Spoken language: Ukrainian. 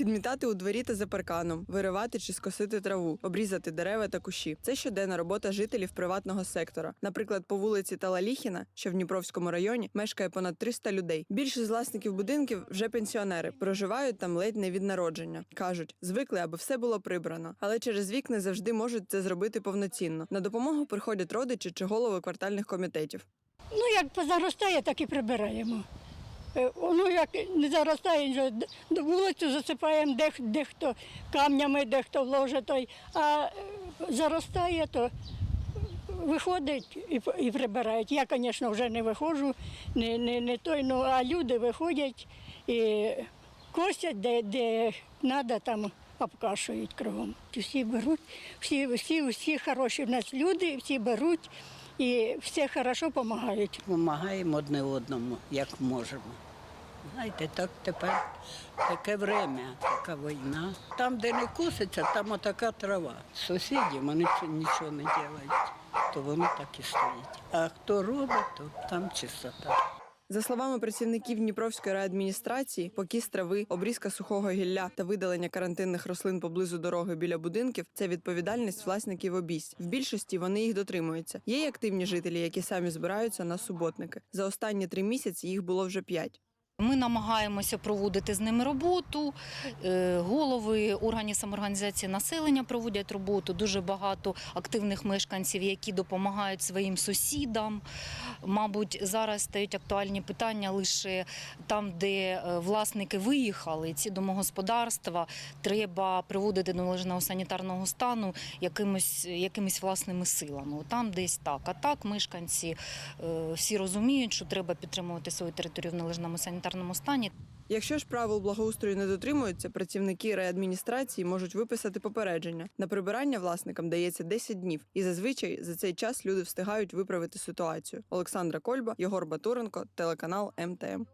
Підмітати у дворі та за парканом, виривати чи скосити траву, обрізати дерева та кущі. Це щоденна робота жителів приватного сектора. Наприклад, по вулиці Талаліхіна, що в Дніпровському районі, мешкає понад 300 людей. Більшість з власників будинків вже пенсіонери, проживають там ледь не від народження. кажуть, звикли, аби все було прибрано, але через вік не завжди можуть це зробити повноцінно. На допомогу приходять родичі чи голови квартальних комітетів. Ну, як позаростає, так і прибираємо. Е, Ну, як не заростає, вулицю засипаємо, де, дехто камнями, дехто вложить той, а е, заростає, то виходить і, і прибирають. Я, звісно, вже не виходжу, не, не, не той, ну, а люди виходять і косять, де, де треба, там обкашують кругом. Всі беруть, всі, всі, всі хороші в нас люди, всі беруть і все хорошо допомагають. Допомагаємо одне одному, як можемо. Знаєте, так тепер таке время, така війна. Там, де не коситься, там отака трава. Сусіді вони нічого не роблять, то воно так і стоїть. А хто робить, то там чистота. За словами працівників Дніпровської райадміністрації, покіс трави, обрізка сухого гілля та видалення карантинних рослин поблизу дороги біля будинків це відповідальність власників обійсть. В більшості вони їх дотримуються. Є й активні жителі, які самі збираються на суботники. За останні три місяці їх було вже п'ять. Ми намагаємося проводити з ними роботу. Е, Голови органів самоорганізації населення проводять роботу. Дуже багато активних мешканців, які допомагають своїм сусідам. Мабуть, зараз стають актуальні питання лише там, де е, власники виїхали. Ці домогосподарства треба приводити до належного санітарного стану якимось, якимись власними силами. Там десь так. А так мешканці е, всі розуміють, що треба підтримувати свою територію в належному санітарному стані. Якщо ж правил благоустрою не дотримуються, працівники райадміністрації можуть виписати попередження. На прибирання власникам дається 10 днів, і зазвичай за цей час люди встигають виправити ситуацію. Олександра Кольба, Єгор Батуренко, телеканал МТМ.